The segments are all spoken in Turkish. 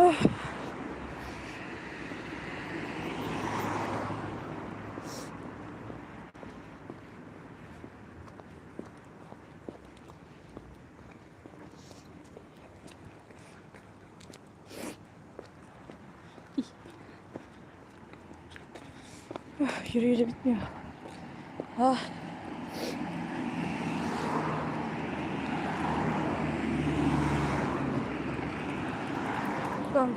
Oh. Ah, Yürü yürü bitmiyor. Ah. Tamam.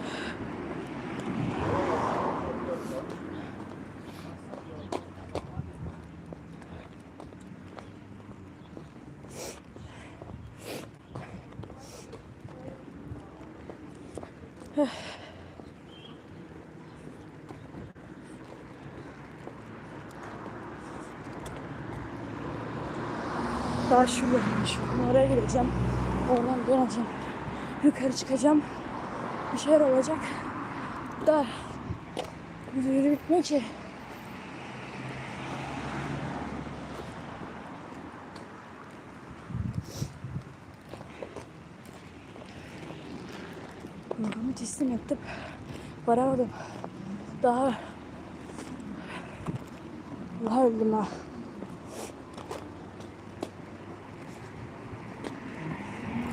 Daha şu oraya gideceğim. Oradan döneceğim. Yukarı çıkacağım. Bir şeyler olacak. Da yürü bitmiyor ki. Ruhumu teslim ettim. Varamadım. Daha daha öldüm ha.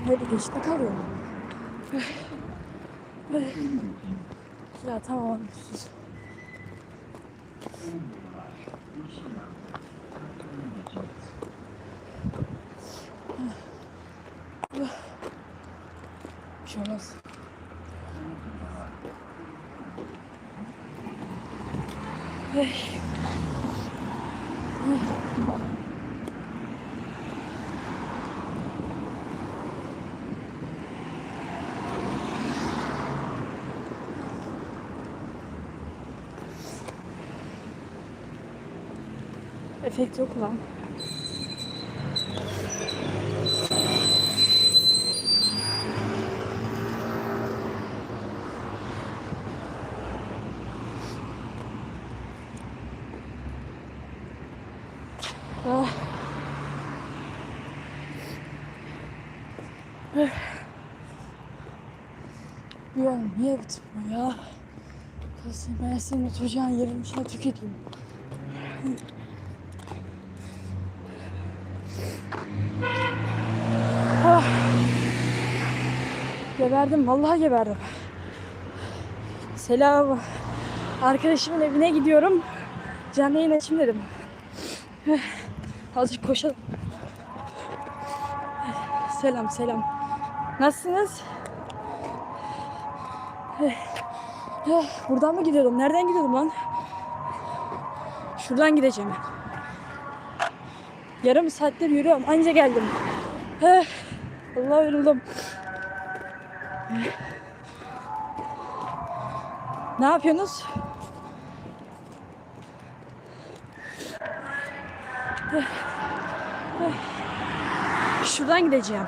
Hadi geçti kalıyor. Ya tamam. Bir şey olmaz. Ay. Efekt yok lan. Ah. Ya niye bitmiyor ya? Kızım ben senin oturacağın yerin içine tüketeyim. Ah. Geberdim, vallahi geberdim. Selam. Arkadaşımın evine gidiyorum. Canlı yayın açayım dedim. Azıcık koşalım. Selam, selam. Nasılsınız? Buradan mı gidiyordum? Nereden gidiyordum lan? Şuradan gideceğim. Yarım saattir yürüyorum. Anca geldim. Allah yoruldum. Ne yapıyorsunuz? Şuradan gideceğim.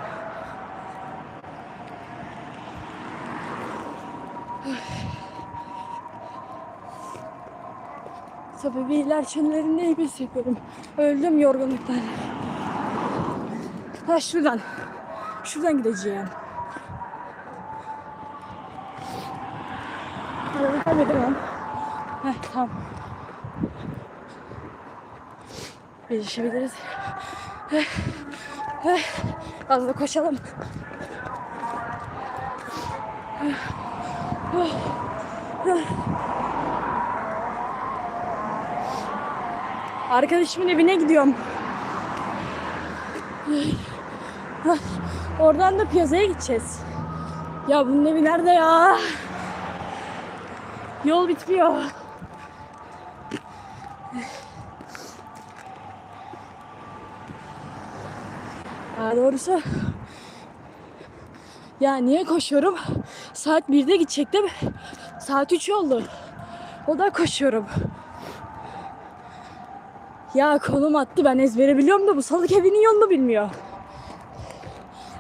Tabii bir iler çenelerindeyim hissediyorum. Öldüm yorgunluktan. Ha şuradan. Şuradan gideceğim. Yolu kaybedemem. Heh tamam. Birleşebiliriz. Heh, heh. Az da koşalım. Arkadaşımın evine gidiyorum. Oradan da piyazaya gideceğiz. Ya bunun evi nerede ya? Yol bitmiyor. Daha doğrusu ya niye koşuyorum? Saat 1'de gidecektim. Saat 3 oldu. O da koşuyorum. Ya konum attı ben ezbere biliyorum da bu salık evinin yolunu bilmiyor.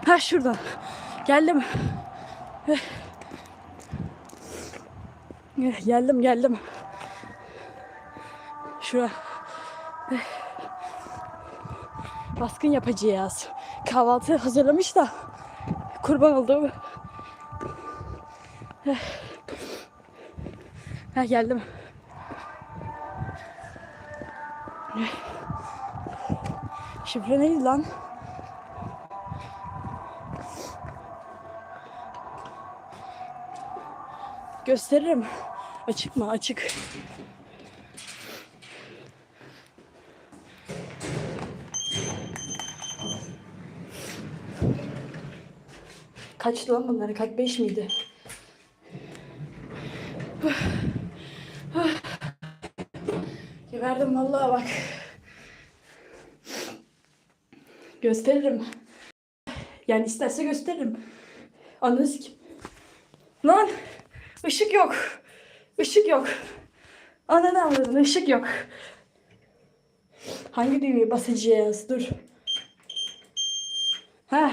Ha şuradan. Geldim. Geldim geldim. Şura. Baskın yapacağız. Kahvaltı hazırlamış da kurban olduğum. Eh. Ha geldim. Şifre neydi lan? Gösteririm. Açık mı? Açık. Kaçtı lan bunları? Kaç beş miydi? Geberdim vallahi bak. Gösteririm. Yani isterse gösteririm. Anladınız ki. Lan ışık yok. Işık yok. Ananı avradın ışık yok. Hangi düğmeye basacağız? Dur. Ha.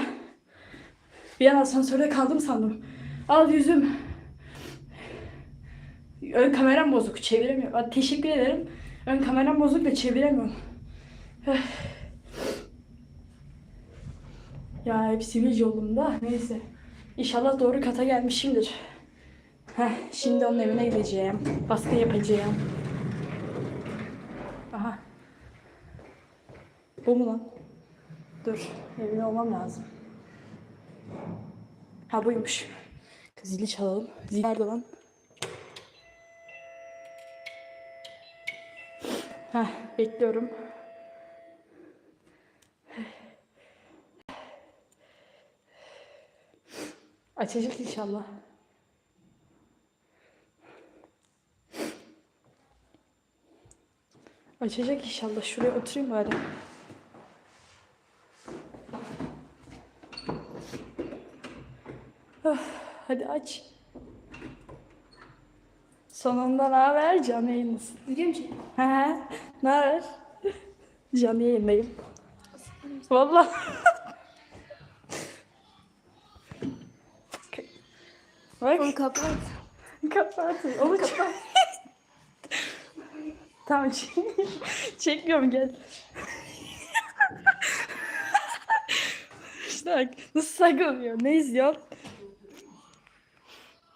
Bir an asansörde kaldım sandım. Al yüzüm. Ön kameram bozuk. Çeviremiyorum. Teşekkür ederim. Ön kameram bozuk da çeviremiyorum. Ya hep sivil yolumda. Neyse. İnşallah doğru kata gelmişimdir. Heh, şimdi onun evine gideceğim. Baskı yapacağım. Aha. Bu mu lan? Dur. Evine olmam lazım. Ha buymuş. Zili çalalım. Zil nerede lan? Heh, bekliyorum. Açacak inşallah. Açacak inşallah. Şuraya oturayım bari. Ah, hadi aç. Sonunda ne haber? Canlı yayındasın. Biliyor musun? He. Ne haber? Canlı yayındayım. Vallahi. Bak. Onu kapat. Kapat. Onu kapat. Tamam çek. Çekmiyorum gel. işte bak nasıl saklanıyor. Ne izliyorsun?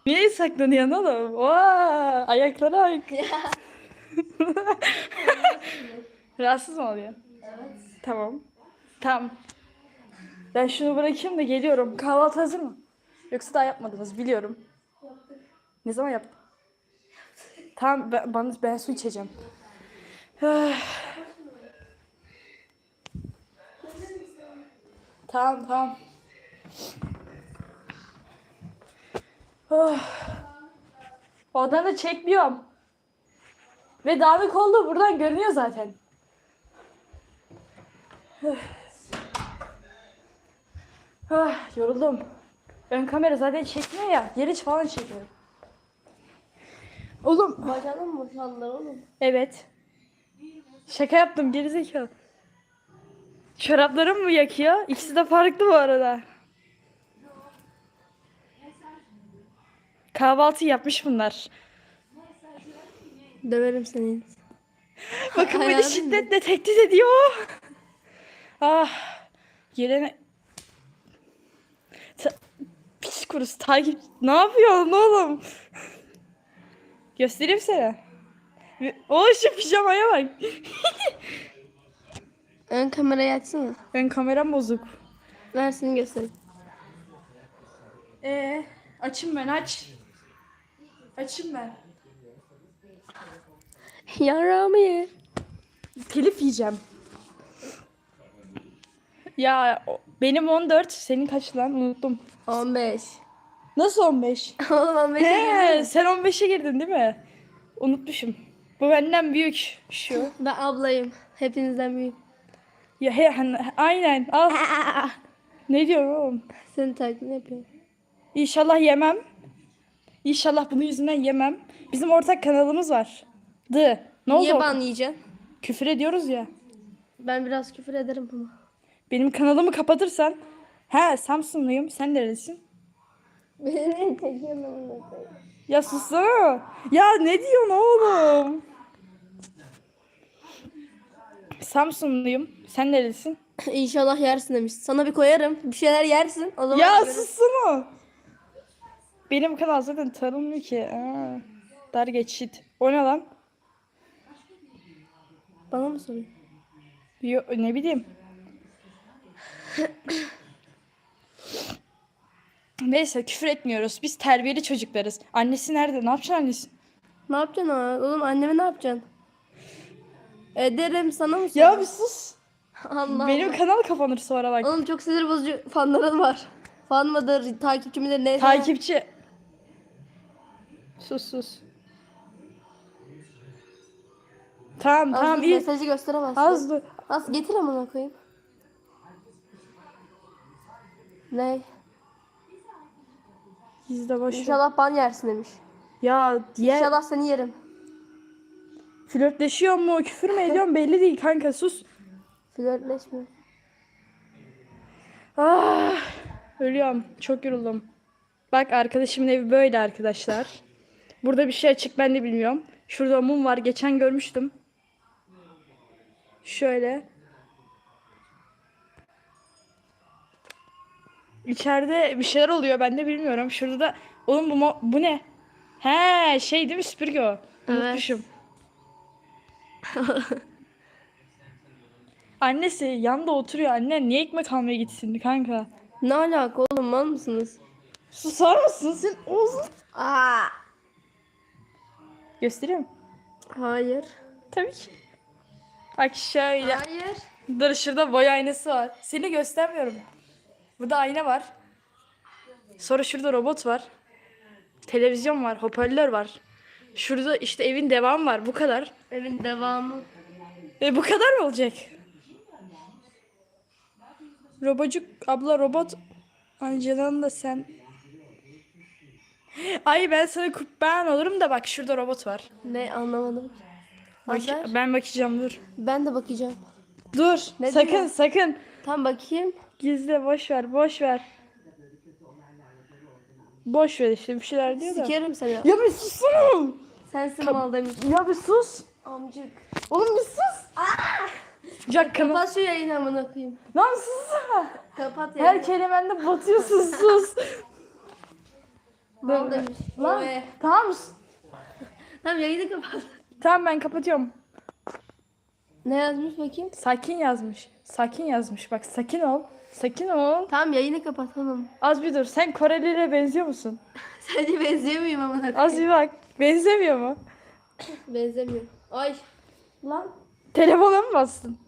Niye saklanıyorsun oğlum? Vaa, ayaklara bak. Rahatsız mı oluyorsun? Evet. Tamam. Tamam. Ben şunu bırakayım da geliyorum. Kahvaltı hazır mı? Yoksa daha yapmadınız biliyorum. Ne zaman yaptın? Tamam ben, bana, ben su içeceğim. tamam tamam. Oh. Oradan da çekmiyorum. Ve dağınık oldu buradan görünüyor zaten. Ah, yoruldum. Ön kamera zaten çekmiyor ya. Yer içi falan çekiyor. Oğlum. Bacağına mı boşaldılar oğlum? Evet. Şaka yaptım gerizekalı. Çoraplarım mı yakıyor? İkisi de farklı bu arada. Kahvaltı yapmış bunlar. Döverim seni. Bakın beni şiddetle tehdit ediyor. Ah. Gelene... Ta... Piç kurusu takip... Ne yapıyorsun oğlum? Göstereyim sana. O şu pijamaya bak. Ön kamerayı açsana. Ben kameram bozuk. Ver seni göstereyim. Ee, açım ben aç. Açım ben. Yarağımı ye. Telif yiyeceğim. Ya o- benim 14, senin kaç lan unuttum. 15. Nasıl 15? oğlum 15 He, sen 15'e girdin değil mi? Unutmuşum. Bu benden büyük şu. Ben ablayım. Hepinizden büyüğüm. Ya he, aynen al. ne oğlum? Seni takip yapıyorum. İnşallah yemem. İnşallah bunun yüzünden yemem. Bizim ortak kanalımız var. Dı. Ne oldu? Niye ban yiyeceksin? Küfür ediyoruz ya. Ben biraz küfür ederim ama. Benim kanalımı kapatırsan. He Samsunluyum. Sen neredesin? Beni çekiyorum Ya sussana. Ya ne diyorsun oğlum? Samsunluyum. Sen neredesin? İnşallah yersin demiş. Sana bir koyarım. Bir şeyler yersin. O zaman Ya görürüz. sussana. benim kanal zaten tanınmıyor ki. Aa, dar geçit. O ne lan? Bana mı soruyorsun? Yo, ne bileyim. Neyse küfür etmiyoruz. Biz terbiyeli çocuklarız. Annesi nerede? Ne yapacaksın annesi? Ne yapacaksın? Oğlum anneme ne yapacaksın? Ederim sana mı Ya bir sus. Allah Benim Allah. kanal kapanır sonra bak. Oğlum çok sinir bozucu fanların var. Fan mıdır, takipçi midir neyse. Takipçi. Sus sus. Tamam Az tamam iyi. mesajı gösteremezsin. Az dur. Az getir amına koyayım. Ne? Gizle boş ver. İnşallah ban yersin demiş. Ya diye İnşallah seni yerim. Flörtleşiyor mu küfür mü ediyorum belli değil kanka sus. Flörtleşme. Ah, ölüyorum. Çok yoruldum. Bak arkadaşımın evi böyle arkadaşlar. Burada bir şey açık ben de bilmiyorum. Şurada mum var. Geçen görmüştüm. Şöyle. İçeride bir şeyler oluyor ben de bilmiyorum. Şurada da oğlum bu bu ne? He şey değil mi süpürge o? Evet. Unutmuşum. Annesi yanında oturuyor. Anne niye ekmek almaya gitsin kanka? Ne alaka oğlum mal mısınız? Susar mısın sen? Oğlum. Aa. Göstereyim. Hayır. Tabii ki. Bak şöyle. Hayır. Dur şurada boy aynası var. Seni göstermiyorum. Burada ayna var. Sonra şurada robot var. Televizyon var. Hoparlör var. Şurada işte evin devamı var. Bu kadar. Evin devamı. E bu kadar mı olacak? Robocuk abla robot. Angela'nın da sen. Ay ben sana ben olurum da bak şurada robot var. Ne anlamadım. Bak, ben bakacağım dur. Ben de bakacağım. Dur. Ne sakın diyor? sakın. Tam bakayım. Gizle boş ver boş ver. Boş ver işte bir şeyler diyor da. Sikerim seni. Ya bir sussana. Sensin mal demiş. Ya bir sus. Amcık. Oğlum bir sus. Jack kanal. Kapat şu yayını amına koyayım. Lan sussana. Kapat Her yayını. kelimende batıyorsun sus. Mal demiş. Lan Oy. tamam mısın? Tamam yayını kapat. Tamam ben kapatıyorum. Ne yazmış bakayım? Sakin yazmış. Sakin yazmış. Bak sakin ol. Sakin ol. Tamam yayını kapat tamam. Az bir dur. Sen Korelilere benziyor musun? Sence benziyor muyum amına koyayım? Az bir bak. Benzemiyor mu? Benzemiyor. Ay. Lan. Telefona mı bastın?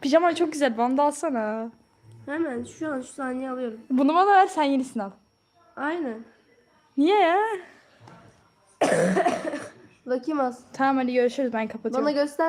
Pijaman çok güzel. Bana da alsana. Hemen şu an şu saniye alıyorum. Bunu bana ver sen yenisini al. Aynen. Niye ya? Bakayım az. Tamam hadi görüşürüz ben kapatıyorum. Bana göster.